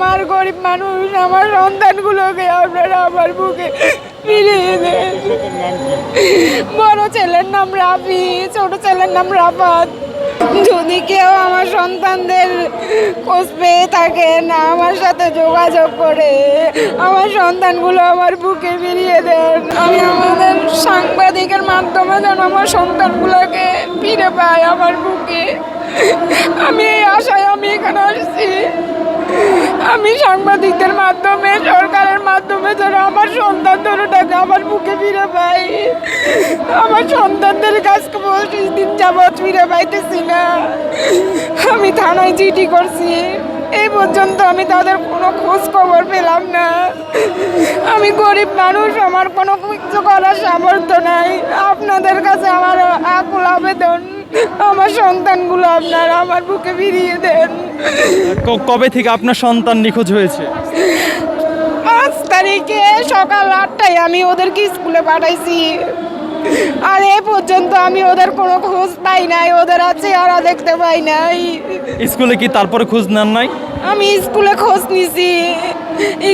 আমার গরিব মানুষ, আমার সন্তানগুলোকে আপনারা আমার বুকে ফিরিয়ে দেন। বড় ছেলের নাম রাফি, ছোট ছেলের নাম রাফাত। যদি কেউ আমার সন্তানদের খোঁজ পেয়ে থাকেন আমার সাথে যোগাযোগ করে, আমার সন্তানগুলো আমার বুকে ফিরিয়ে দেন। আমি আমাদের সাংবাদিকের মাধ্যমে যেন আমার সন্তানগুলোকে ফিরে পাই আমার বুকে। আমি এই আশায় আমি এখানে আসছি। আমি সাংবাদিকদের মাধ্যমে, সরকারের মাধ্যমে যেন আমার সন্তান দুটাকে আমার বুকে ফিরে পাই আমার সন্তানদের কাছকে পঁচিশ দিন যাবৎ ফিরে পাইতেছি না। আমি থানায় চিঠি করছি। এই পর্যন্ত আমি তাদের কোনো খোঁজ খবর পেলাম না। আমি গরিব মানুষ, আমার কোনো কিছু করার সামর্থ্য নাই। আপনাদের কাছে আমার আকুল আবেদন। আমার সন্তানগুলো আপনারা আমার বুকে ফিরিয়ে দেন। কবে থেকে আপনার সন্তান নিখোঁজ হয়েছে? পাঁচ তারিখে সকাল আটটায় আমি ওদেরকে স্কুলে পাঠাইছি। আর এ পর্যন্ত আমি ওদের কোনো খোঁজ পাই নাই ওদের আছে আর দেখতে পাই নাই। স্কুলে কি তারপরে খোঁজ নেন নাই? আমি স্কুলে খোঁজ নিছি।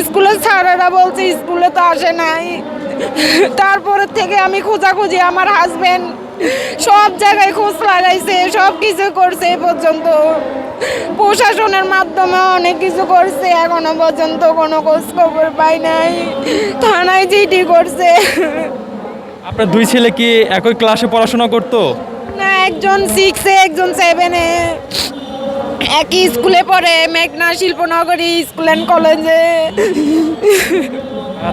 স্কুলে স্যারেরা বলছে স্কুলে তো আসে নাই। তারপরে থেকে আমি খোঁজাখুঁজি আমার হাজবেন্ড সব জায়গায় খোঁজ লাগাইছে সব কিছু করছে এ পর্যন্ত। প্রশাসনের মাধ্যমে অনেক কিছু করছে এখনও পর্যন্ত কোনো খোঁজ খবর পাই নাই। থানায় চিঠি করছে। আপনার দুই ছেলে কি একই ক্লাসে পড়াশোনা করতো? না একজন সিক্সে একজন সেভেনে একই স্কুলে পড়ে মেঘনা শিল্পনগরী স্কুল অ্যান্ড কলেজে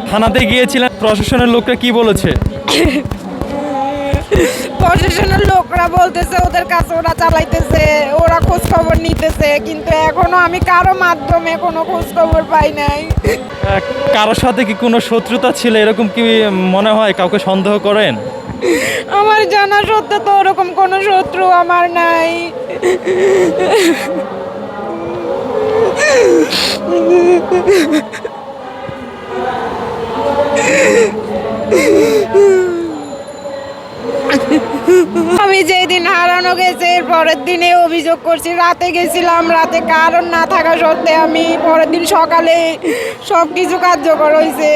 থানাতে গিয়েছিলেন প্রশাসনের লোকরা কি বলেছে? প্রশাসনের লোকরা বলতেছে ওদের কাছে ওরা চালাইতেছে ওরা খোঁজ খবর নিতেছে কিন্তু এখনও আমি কারও মাধ্যমে কোনো খোঁজ খবর পাই নাই। কারোর সাথে কি কোনো শত্রুতা ছিল? এরকম কি মনে হয় কাউকে সন্দেহ করেন? আমার জানা সত্ত্বে তো ওরকম কোনো শত্রু আমার নাই। আমি যেই দিন হারানো গেছে এর পরের দিনে অভিযোগ করছি রাতে গেছিলাম রাতে কারণ না থাকা সত্ত্বে আমি পরের দিন সকালে সব কিছু কার্যকর হয়েছে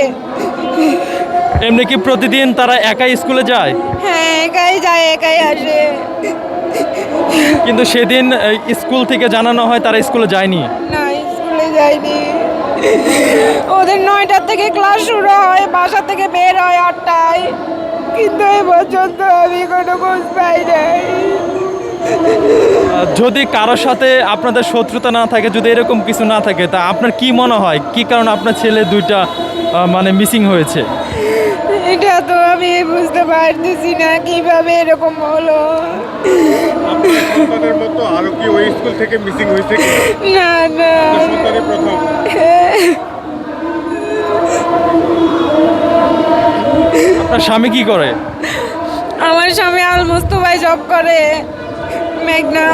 এমনি কি প্রতিদিন তারা একাই স্কুলে যায়? হ্যাঁ একাই যায় একাই আসে। কিন্তু সেদিন স্কুল থেকে জানানো হয় তারা স্কুলে যায়নি। না স্কুলে যায়নি। ওদের নয়টার থেকে ক্লাস শুরু হয় বাসা থেকে বের হয় আটটায়। কিন্তু এ পর্যন্ত আমি কোনো খোঁজ পাই নাই। যদি কারোর সাথে আপনাদের শত্রুতা না থাকে যদি এরকম কিছু না থাকে তা আপনার কি মনে হয়? কি কারণে আপনার ছেলে দুইটা মানে মিসিং হয়েছে? এটা তো আমি বুঝতে পারতেছি না কীভাবে এরকম হলো। সন্তানের মতো আরও কি ওই স্কুল থেকে মিসিং হয়েছে না না। সন্তানের প্রথম। আপনার স্বামী কি করে? আমার স্বামী আল মুস্তফাই জব করে মেঘনা।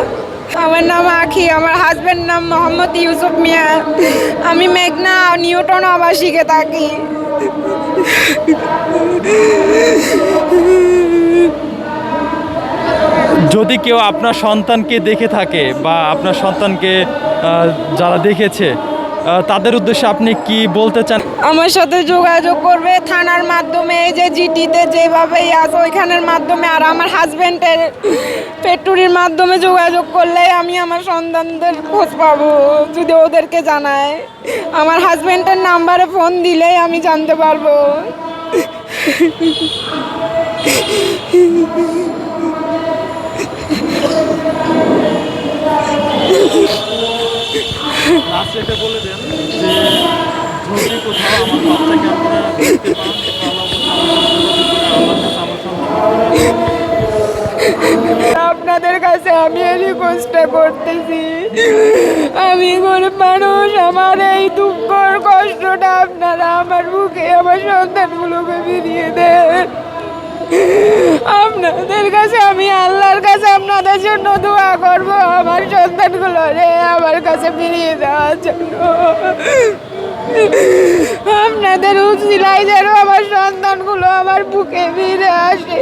আমার নাম আখি আমার হাজবেন্ড নাম মোহাম্মদ ইউসুফ মিয়া। আমি মেঘনা নিউটন আবাসিকে থাকি। যদি কেউ আপনার সন্তানকে দেখে থাকে বা আপনার সন্তানকে যারা দেখেছে তাদের উদ্দেশ্যে আপনি কি বলতে চান? আমার সাথে যোগাযোগ করবে থানার মাধ্যমে, এই যে জিটিতে যেভাবেই আছে, ওইখানের মাধ্যমে, আর আমার হাজব্যান্ডের ফ্যাক্টরির মাধ্যমে যোগাযোগ করলে আমি আমার সন্তানদের খোঁজ পাবো, যদি ওদেরকে জানায়। আমার হাজব্যান্ডের নাম্বারে ফোন দিলেই আমি জানতে পারব এটা বলে দেন যে যদি কোথাও আমার বাচ্চাকে আপনারা দেখতে পান আপনাদের কাছে আমি রিকোয়েস্টটা করতেছি। আমি গরিব মানুষ, আমার এই দুঃখর কষ্টটা আপনারা আমার মুখে, আমার সন্তানগুলোকে ফিরিয়ে দেন। আপনাদের কাছে আমি আল্লাহর কাছে আপনাদের জন্য দোয়া করব, আমার সন্তানগুলো রে, আমার কাছে ফিরিয়ে দেওয়ার জন্য। আপনাদের উচিলাই যেন আমার সন্তানগুলো আমার বুকে ফিরে আসে।